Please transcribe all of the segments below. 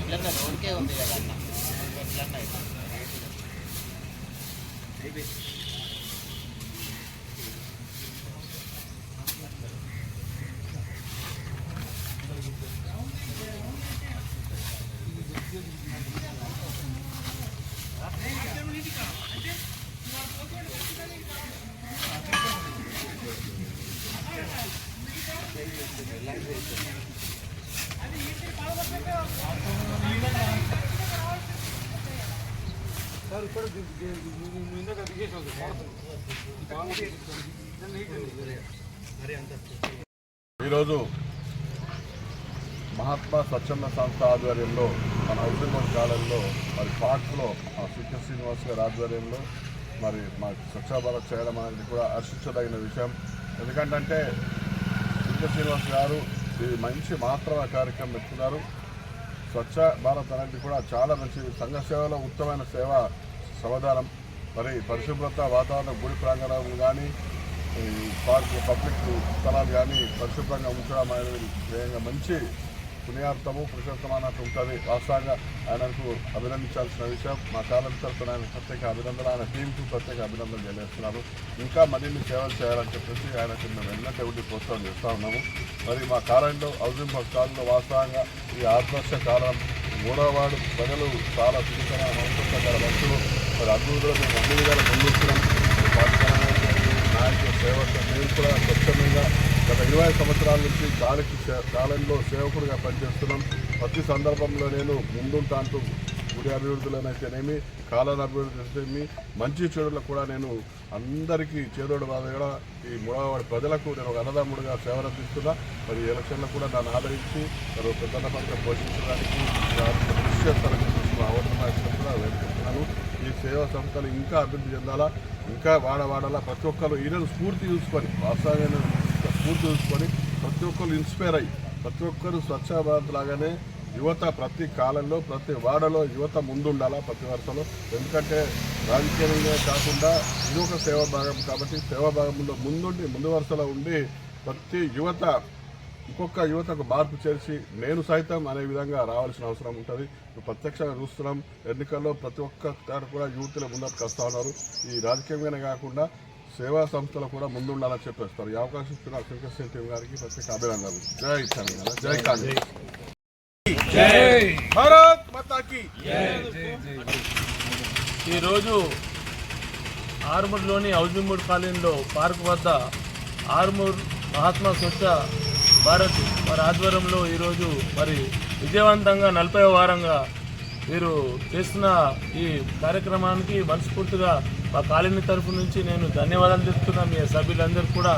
ಇಲ್ಲಾಂದ್ರೆ ಅದಕ್ಕೆ ಒಂದು Thank you. సార్ ఇందాక దిగేసాం ఈరోజు మహాత్మా స్వచ్ఛంద సంస్థ ఆధ్వర్యంలో మన హౌసింగ్ కాలంలో మరి పార్క్లో మా సుఖ్య శ్రీనివాస్ గారి ఆధ్వర్యంలో మరి మా స్వచ్ఛ భారత్ చేయడం అనేది కూడా హర్షించదగిన విషయం. ఎందుకంటే సుఖ్య శ్రీనివాస్ గారు ఇది మంచి మాత్రమ కార్యక్రమం పెట్టుకున్నారు. స్వచ్ఛ భారత్ అనేది కూడా చాలా మంచి సంఘ సేవలో ఉత్తమమైన సేవ సమాధానం. మరి పరిశుభ్రత వాతావరణం గుడి ప్రాంగణం కానీ పార్క్ పబ్లిక్ స్థలాలు కానీ పరిశుభ్రంగా ఉంచడం అనేది మంచి పుణ్యార్థము పురుషోత్తమానట్టు ఉంటుంది వాస్తవంగా ఆయనకు అభినందించాల్సిన విషయం మా కాలం తరఫున ఆయన ప్రత్యేక అభినందన ఆయన టీంకు ప్రత్యేక అభినందన తెలియజేస్తున్నాను ఇంకా మరిన్ని సేవలు చేయాలని చెప్పేసి ఆయనకు మేము ఎన్నో ఉండి ప్రోత్సాహం చేస్తూ ఉన్నాము మరి మా కాలంలో హౌసింగ్ కాలంలో వాస్తవంగా ఈ ఆత్మహత్య కాలం మూడవ ప్రజలు చాలా సుఖకర మనసుగల భక్తులు మరి అభివృద్ధిలో మేము అన్ని నాయకుల సేవ నేను కూడా స్వచ్ఛందంగా గత ఇరవై సంవత్సరాల నుంచి దానికి కాలంలో సేవకుడిగా పనిచేస్తున్నాం. ప్రతి సందర్భంలో నేను ముందుంటాంటూ గుడి అభివృద్ధిలోనైతేనేమి కాలాల అభివృద్ధి మంచి చెడులకు కూడా నేను అందరికీ చేదోడు బాధగా ఈ మూడవవాడి ప్రజలకు నేను ఒక అన్నదమ్ముడుగా సేవలందిస్తున్నా. మరి ఎలక్షన్లు ఎలక్షన్లో కూడా నన్ను ఆదరించి మరి పెద్దన్న పెద్దల పాత్ర పోషించడానికి కృషి అవసరం కూడా వేడుకుంటున్నాను ఈ సేవా సంస్థలు ఇంకా అభివృద్ధి చెందాలా ఇంకా వాడవాడాలా ప్రతి ఒక్కరు ఈయనను స్ఫూర్తి చూసుకొని వాస్తవమైన స్ఫూర్తి చూసుకొని ప్రతి ఒక్కరు ఇన్స్పైర్ అయ్యి ప్రతి ఒక్కరు స్వచ్ఛ భారత్ లాగానే యువత ప్రతి కాలంలో ప్రతి వాడలో యువత ముందుండాలా ప్రతి వరుసలో. ఎందుకంటే రాజకీయంగా కాకుండా ఇది ఒక సేవా భాగం కాబట్టి సేవా భాగంలో ముందుండి ముందు వరుసలో ఉండి ప్రతి యువత ఇంకొక యువతకు మార్పు చేసి నేను సైతం అనే విధంగా రావాల్సిన అవసరం ఉంటుంది. ప్రత్యక్షంగా చూస్తున్నాం ఎన్నికల్లో ప్రతి ఒక్క కూడా యువతులు ముందరికి వస్తూ ఉన్నారు. ఈ రాజకీయంగానే కాకుండా సేవా సంస్థలు కూడా ముందుండాలని చెప్పేస్తారు. ఈ అవకాశం ఇస్తున్న శ్రీకృష్ణ టీం గారికి ప్రత్యేక అభినందనలు. జై తెలంగాణ జై కాంగ్రెస్. భారత్ మాతాకి. ఈరోజు ఆర్మూర్లోని హౌసింగ్ కాలనీలో పార్క్ వద్ద ఆర్మూర్ మహాత్మా స్వచ్ఛ భారత్ వారి ఆధ్వర్యంలో ఈరోజు మరి విజయవంతంగా నలభై వారంగా మీరు చేస్తున్న ఈ కార్యక్రమానికి మనస్ఫూర్తిగా మా కాలనీ తరఫు నుంచి నేను ధన్యవాదాలు చెప్తున్నా మీ సభ్యులందరూ కూడా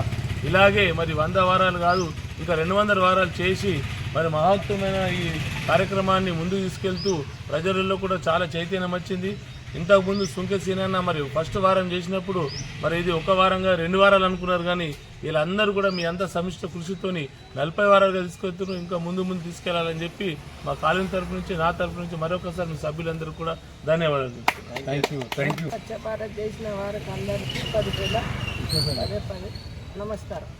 ఇలాగే మరి వంద వారాలు కాదు ఇంకా రెండు వందల వారాలు చేసి మరి మహత్వమైన ఈ కార్యక్రమాన్ని ముందుకు తీసుకెళ్తూ ప్రజలలో కూడా చాలా చైతన్యం వచ్చింది. ఇంతకుముందు సుంకె సీనన్న మరి ఫస్ట్ వారం చేసినప్పుడు మరి ఇది ఒక వారంగా రెండు వారాలు అనుకున్నారు కానీ వీళ్ళందరూ కూడా మీ అంతా సమిష్ట కృషితోని నలభై వారాలుగా తీసుకెళ్తున్నారు ఇంకా ముందు ముందు తీసుకెళ్ళాలని చెప్పి మా కాలనీ తరపు నుంచి నా తరపు నుంచి మరొకసారి మీ సభ్యులందరూ కూడా ధన్యవాదాలు చేసిన వారికి అందరికీ పది నమస్కారం.